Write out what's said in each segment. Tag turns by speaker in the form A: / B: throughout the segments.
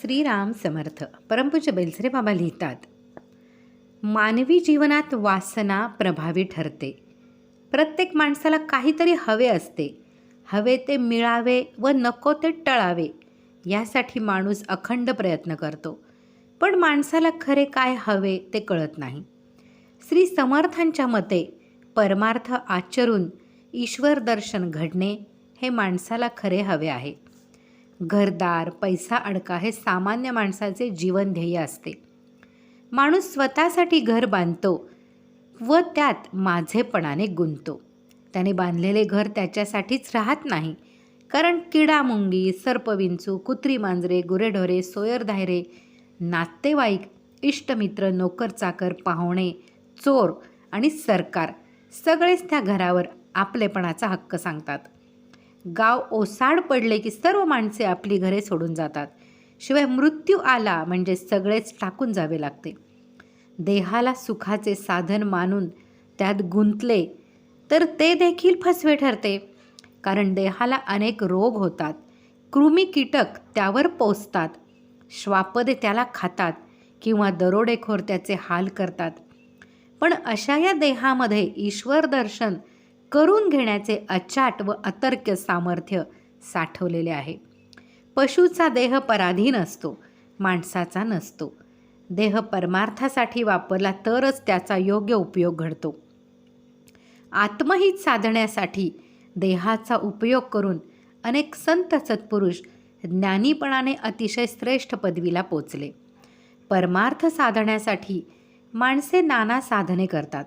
A: श्रीराम समर्थ. परमपूज बेलसरे बाबा लिहितात मानवी जीवनात वासना प्रभावी ठरते. प्रत्येक माणसाला काहीतरी हवे असते. हवे ते मिळावे व नको ते टळावे यासाठी माणूस अखंड प्रयत्न करतो. पण माणसाला खरे काय हवे ते कळत नाही. श्री समर्थांच्या मते परमार्थ आचरून ईश्वर दर्शन घडणे हे माणसाला खरे हवे आहे. घरदार पैसा अडका हे सामान्य माणसाचे जीवन ध्येय असते. माणूस स्वतःसाठी घर बांधतो व त्यात माझेपणाने गुंततो. त्याने बांधलेले घर त्याच्यासाठीच राहत नाही. कारण किडामुंगी सर्पविंचू कुत्री मांजरे गुरेढोरे सोयर धायरे नातेवाईक इष्टमित्र नोकरचाकर पाहुणे चोर आणि सरकार सगळेच त्या घरावर आपलेपणाचा हक्क सांगतात. गाव ओसाड पडले की सर्व माणसे आपली घरे सोडून जातात. शिवाय मृत्यू आला म्हणजे सगळेच टाकून जावे लागते. देहाला सुखाचे साधन मानून त्यात गुंतले तर ते देखील फसवे ठरते. कारण देहाला अनेक रोग होतात. कृमी कीटक त्यावर पोचतात श्वापदे त्याला खातात किंवा दरोडेखोर त्याचे हाल करतात. पण अशा या देहामध्ये ईश्वर दर्शन करून घेण्याचे अचाट व अतर्क्य सामर्थ्य साठवलेले आहे. पशुचा देह पराधीन असतो माणसाचा नसतो. देह परमार्थासाठी वापरला तरच त्याचा योग्य उपयोग घडतो. आत्महित साधण्यासाठी देहाचा उपयोग करून अनेक संत सत्पुरुष ज्ञानीपणाने अतिशय श्रेष्ठ पदवीला पोचले. परमार्थ साधण्यासाठी माणसे नाना साधने करतात.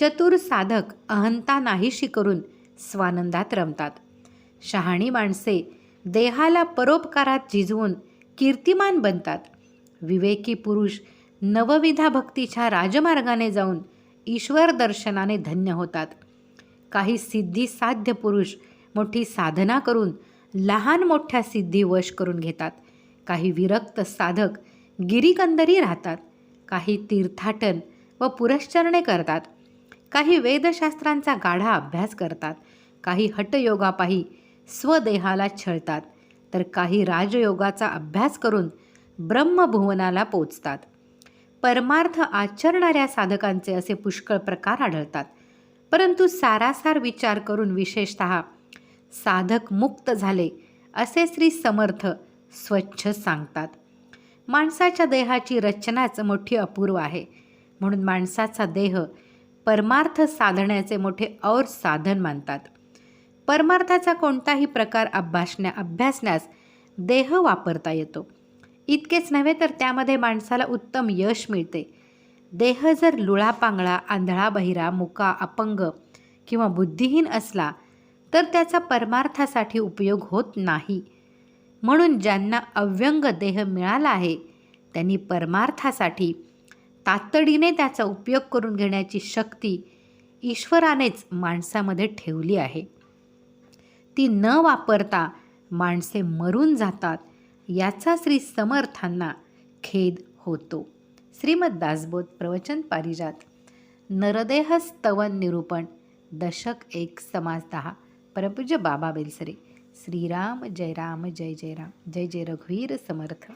A: चतुर साधक अहंता नाहीशी करून स्वानंदात रमतात. शहाणी माणसे देहाला परोपकारात झिजवून कीर्तिमान बनतात. विवेकी पुरुष नवविधा भक्तीच्या राजमार्गाने जाऊन ईश्वर दर्शनाने धन्य होतात. काही सिद्धी साध्य पुरुष मोठी साधना करून लहान मोठ्या सिद्धी वश करून घेतात. काही विरक्त साधक गिरीकंदरी राहतात. काही तीर्थाटन व पुरश्चरणे करतात. काही वेदशास्त्रांचा गाढा अभ्यास करतात काही हटयोगापायी स्वदेहाला छळतात तर काही राजयोगाचा अभ्यास करून ब्रह्मभुवनाला पोचतात. परमार्थ आचरणाऱ्या साधकांचे असे पुष्कळ प्रकार आढळतात. परंतु सारासार विचार करून विशेषत साधक मुक्त झाले असे श्री समर्थ स्वच्छ सांगतात. माणसाच्या देहाची रचनाच मोठी अपूर्व आहे. म्हणून माणसाचा देह परमार्थ साधण्याचे मोठे और साधन मानतात. परमार्थाचा कोणताही प्रकार अभ्यासण्या अभ्यासण्यास देह वापरता येतो. इतकेच नव्हे तर त्यामध्ये माणसाला उत्तम यश मिळते. देह जर लुळापांगळा आंधळा बहिरा मुका अपंग किंवा बुद्धिहीन असला तर त्याचा परमार्थासाठी उपयोग होत नाही. म्हणून ज्यांना अव्यंग देह मिळाला आहे त्यांनी परमार्थासाठी तातडीने त्याचा उपयोग करून घेण्याची शक्ती ईश्वरानेच माणसामध्ये ठेवली आहे. ती न वापरता माणसे मरून जातात याचा श्री समर्थांना खेद होतो. श्रीमद दासबोध प्रवचन पारिजात. नरदेह स्तवन निरूपण दशक एक समाज दहा. परपूज्य बाबा बेलसरे. श्रीराम जय राम जय जय राम. जय जय रघुवीर समर्थ.